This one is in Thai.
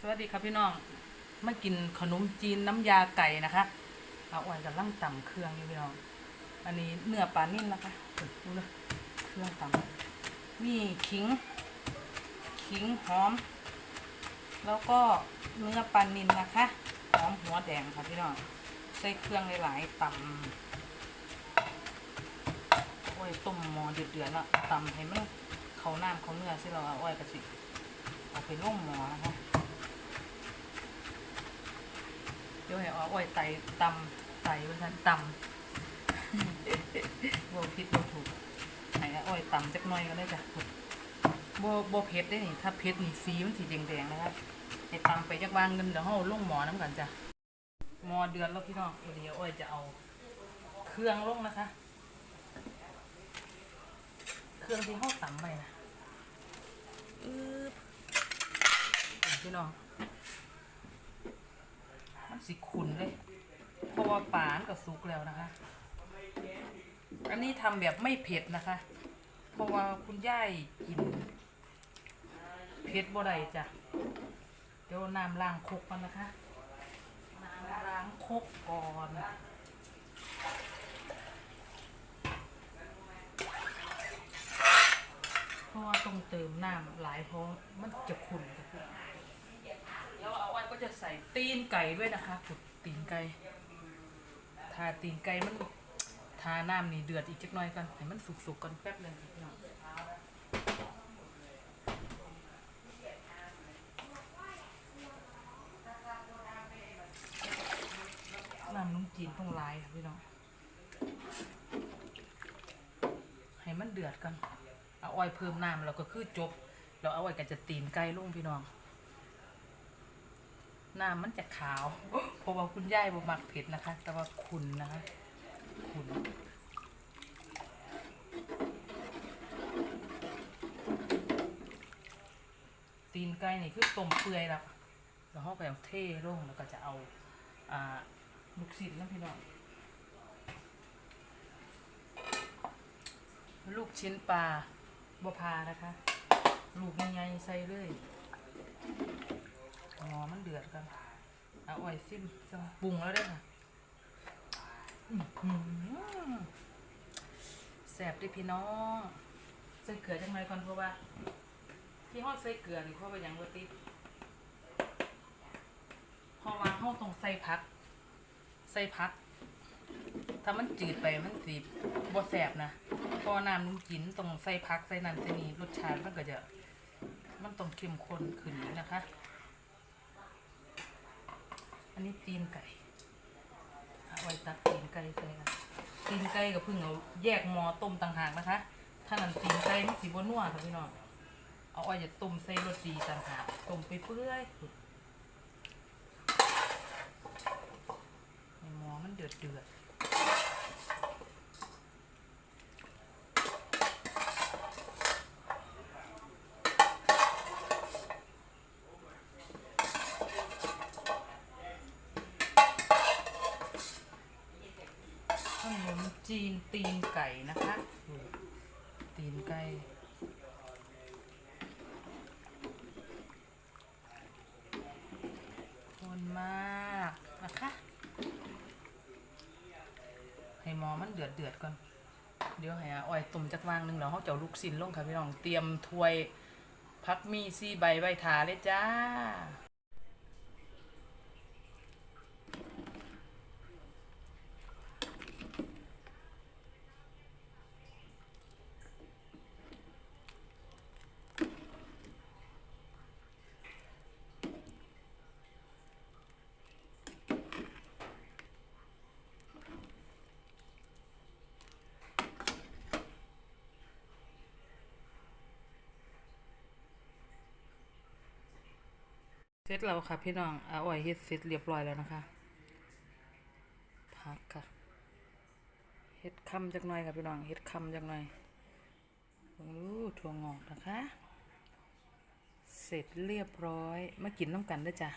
สวัสดีครับพี่น้องมากินขนมจีนน้ำยาไก่นะคะเอาอ่อยกับล่างต่ำเครื่องพี่น้อง อันนี้เนื้อปลานิ่มนะคะดูเลยเครื่องต่ำมีขิง ขิงหอม แล้วก็เนื้อปลานิ่นนะคะหอมหัวแดงค่ะพี่น้องใส่เครื่องหลายๆต่ำโอ้ยต้มหม้อเดือดๆแล้วต่ำให้มันเขาน้ำเขาเนื้อสิเราเอาอ้อยกระสิเอาไปล่งหม้อนะคะ เดี๋ยวให้เอาอ้อยไตตำไตไว้ทันตำโบผิดโบถูกให้เอาอ้อยตำจักหน่อยก็ได้จ้ะโบโบเผ็ดได้นี่ถ้าเผ็ดนี่สีมันสีแดงๆนะครับให้ตำไปจักวางเงินเดี๋ยวเราลงหมอน้ำกันจ้ะหมอเดือนแล้วพี่น้องเดี๋ยวอ้อยจะเอา เครื่องลงนะคะ เครื่องที่เขาตำไปนะอึ๊บพี่น้องมัน สิขุนเลย เพราะว่าปานก็สุกแล้วนะคะ อันนี้ทำแบบไม่เผ็ดนะคะ เพราะว่าคุณย่ายกินเผ็ดบ่ได้จ้ะ เดี๋ยวน้ำล้างครกก่อนนะคะ น้ำล้างครกก่อนเพราะว่าต้องเติมน้ำหลายเพราะมันจะขุ่นกับ แล้วเอาไว้ก็จะใส่ตีนไก่ด้วยนะคะขุดตีนไก่ทาตีนไก่มันทาน้ำนี่เดือดอีกจักหน่อยก่อนให้มันสุกๆก่อนแป๊บหนึงพี่น้องน้ำนุ่มจีนต้องลายค่ะพี่น้องให้มันเดือดกันเอาอ้อยเพิ่มน้ำแล้วก็คือจบ เราเอาไว้ก็จะตีนไก่ลงพี่น้อง น้ำมันจะขาวเพราะว่าคุณยายบ่มักเผ็ดนะคะ แต่ว่าคุณนะคะคุณตีนไก่นี่คือต้มเปื่อยแล้วแล้วเขาไปเอาเทลงแล้วก็จะเอาอ่าลูกศิษย์นะพี่น้องลูกชิ้นปลาบพานะคะ ลูกใหญ่ใส่เลย หอมันเดือดกันเอาอ้อยซิมจังปรุงแล้วได้ค่ะแสบดิพี่น้องใส่เกลือจังไรก่อนเพราะว่าที่ห้องใส่เกลือนี่เพราะว่าอย่างวัติเพราะว่าห้องต้องใส่พัก ใส่พัก ถ้ามันจืดไปมันสีบ่แสบนะพอน้ำนุ่มกินต้องใส่พักใส่นันใส่นี่รสชาติมันก็จะ มันต้องเข้มข้นขึ้นนะคะ อันนี้ตีนไก่เอาไว้ตักตีนไก่ใส่นะตีนไก่กับพึ่งเอาแยกหม้อต้มต่างหากนะคะ ถ้านั่นตีนไก่มันสีบนัวค่ะพี่น้อง เอาไว้จะต้มใส่รสดีต่างหากต้มไปเปื่อยในหม้อมันเดือดเดือดขนม จีนตีนไก่นะคะ ตีนไก่คนมากนะคะ ให้หมอมันเดือดเดือดก่อน เดี๋ยวให้อาอ้อยต้มจักวางหนึงแล้วเขาจะเอาลูกสินลงค่ะพี่น้อง เตรียมถ้วยพักมีซี่ใบใบถาเลยจ้า เสร็จแล้วค่ะพี่น้องอาอ้อยเฮ็ดเสร็จเรียบร้อยแล้วนะคะพักค่ะเฮ็ดคำจักหน่อยค่ะพี่น้องเฮ็ดคำจักหน่อยอู้ถั่วงอกนะคะ เสร็จเรียบร้อยมากินน้ำกันด้วยจ้ะ